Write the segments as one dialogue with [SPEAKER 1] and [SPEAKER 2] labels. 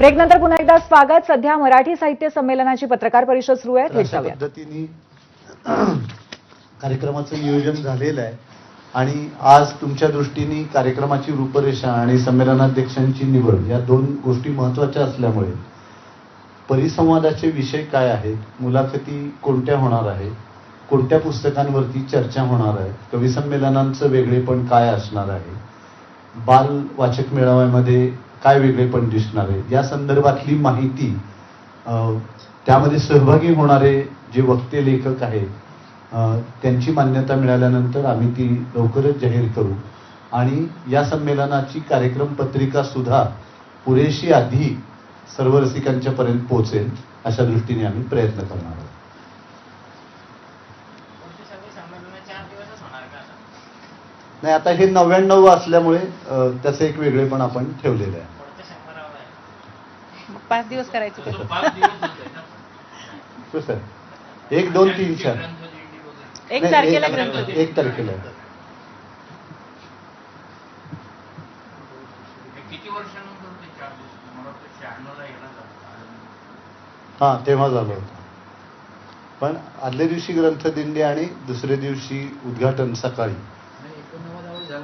[SPEAKER 1] ब्रेकनंतर पुन्हा एकदा स्वागत. सध्या मराठी साहित्य संमेलनाची पत्रकार परिषद सुरू आहे.
[SPEAKER 2] अशा पद्धतीने कार्यक्रमाचं नियोजन झालेलं आहे. आणि आज तुमच्या दृष्टीने कार्यक्रमाची रूपरेषा आणि संमेलनाध्यक्षांची निवड या दोन गोष्टी महत्त्वाच्या असल्यामुळे परिसंवादाचे विषय काय आहेत? मुलाखती कोणत्या होणार आहे कोणत्या पुस्तकांवरती चर्चा होणार आहे? कवी संमेलनांचं वेगळेपण काय असणार आहे? बाल वाचक मेळाव्यामध्ये काय वेगळेपण दिसणार. आहे या संदर्भातली माहिती त्यामध्ये सहभागी होणारे जे वक्ते लेखक आहेत त्यांची मान्यता मिळाल्यानंतर आम्ही ती लवकरच जाहीर करू. आणि या संमेलनाची कार्यक्रम पत्रिका सुद्धा पुरेशी आधी सर्व रसिकांच्या पर्यंत पोहोचेल अशा दृष्टीने आम्ही प्रयत्न करणार आहोत. नाही आता हे नव्याण्णव असल्यामुळे त्याचं एक वेगळेपण आपण ठेवलेलं आहे
[SPEAKER 3] पाच दिवस करायचं.
[SPEAKER 2] कसं आहे? एक दोन तीन चार.
[SPEAKER 3] एक तारखेला
[SPEAKER 2] एक-
[SPEAKER 3] ग्रंथ
[SPEAKER 2] तारखेला.
[SPEAKER 4] हे.
[SPEAKER 2] हा तेव्हा झालं होतं पण आदल्या दिवशी ग्रंथदिंडी आणि दुसऱ्या दिवशी उद्घाटन सकाळी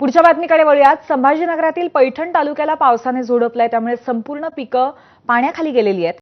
[SPEAKER 1] पुढच्या बातमीकडे वळूयात. संभाजीनगरातील पैठण तालुक्याला पावसाने झोडपलाय. त्यामुळे संपूर्ण पिकं पाण्याखाली गेलेली आहेत.